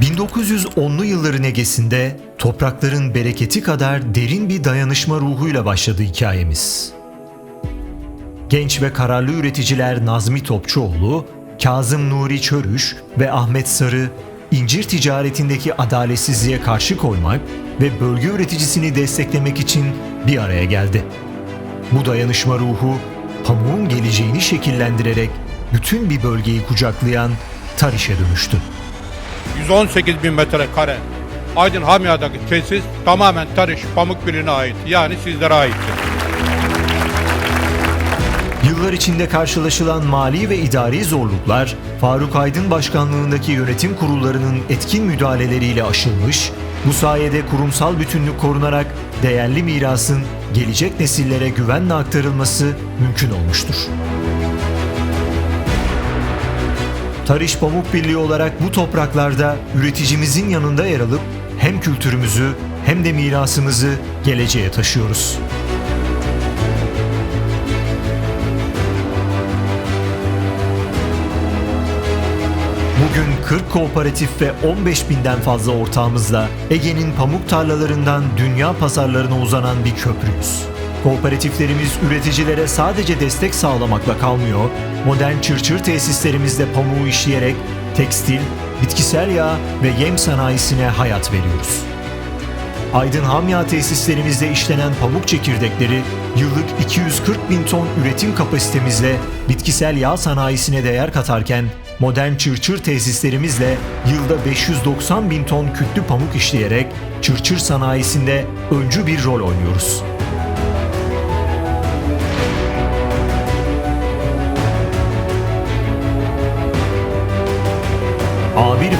1910'lu yılların egesinde toprakların bereketi kadar derin bir dayanışma ruhuyla başladı hikayemiz. Genç ve kararlı üreticiler Nazmi Topçuoğlu, Kazım Nuri Çörüş ve Ahmet Sarı, incir ticaretindeki adaletsizliğe karşı koymak ve bölge üreticisini desteklemek için bir araya geldi. Bu dayanışma ruhu, pamuğun geleceğini şekillendirerek bütün bir bölgeyi kucaklayan Tariş'e dönüştü. 118 bin metrekare. Aydın Hamya'daki tesis tamamen Tarış Pamuk Birliği'ne ait. Yani sizlere aittir. Yıllar içinde karşılaşılan mali ve idari zorluklar, Faruk Aydın başkanlığındaki yönetim kurullarının etkin müdahaleleriyle aşılmış, bu sayede kurumsal bütünlük korunarak değerli mirasın gelecek nesillere güvenle aktarılması mümkün olmuştur. Tarış Pamuk Birliği olarak bu topraklarda üreticimizin yanında yer alıp hem kültürümüzü hem de mirasımızı geleceğe taşıyoruz. Bugün 40 kooperatif ve 15 binden fazla ortağımızla Ege'nin pamuk tarlalarından dünya pazarlarına uzanan bir köprüyüz. Kooperatiflerimiz üreticilere sadece destek sağlamakla kalmıyor, modern çırçır tesislerimizde pamuğu işleyerek tekstil, bitkisel yağ ve yem sanayisine hayat veriyoruz. Aydın Hamya tesislerimizde işlenen pamuk çekirdekleri yıllık 240 bin ton üretim kapasitemizle bitkisel yağ sanayisine değer katarken modern çırçır tesislerimizle yılda 590 bin ton kütlü pamuk işleyerek çırçır sanayisinde öncü bir rol oynuyoruz.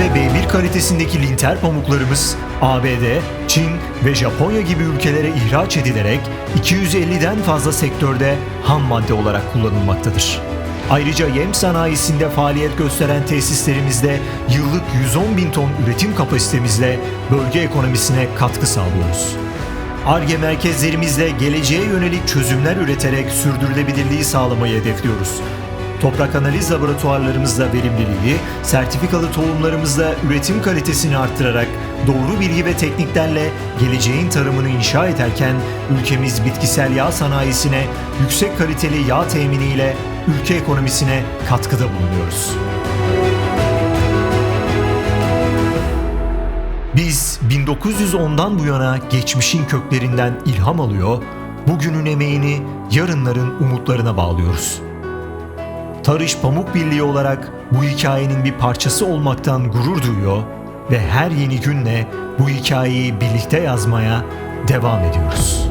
Ve B1 kalitesindeki linter pamuklarımız ABD, Çin ve Japonya gibi ülkelere ihraç edilerek 250'den fazla sektörde ham madde olarak kullanılmaktadır. Ayrıca yem sanayisinde faaliyet gösteren tesislerimizde yıllık 110 bin ton üretim kapasitemizle bölge ekonomisine katkı sağlıyoruz. ARGE merkezlerimizle geleceğe yönelik çözümler üreterek sürdürülebilirliği sağlamayı hedefliyoruz. Toprak analiz laboratuvarlarımızla verimliliği, sertifikalı tohumlarımızla üretim kalitesini arttırarak doğru bilgi ve tekniklerle geleceğin tarımını inşa ederken ülkemiz bitkisel yağ sanayisine yüksek kaliteli yağ teminiyle ülke ekonomisine katkıda bulunuyoruz. Biz 1910'dan bu yana geçmişin köklerinden ilham alıyor, bugünün emeğini yarınların umutlarına bağlıyoruz. Tarış Pamuk Birliği olarak bu hikayenin bir parçası olmaktan gurur duyuyor ve her yeni günle bu hikayeyi birlikte yazmaya devam ediyoruz.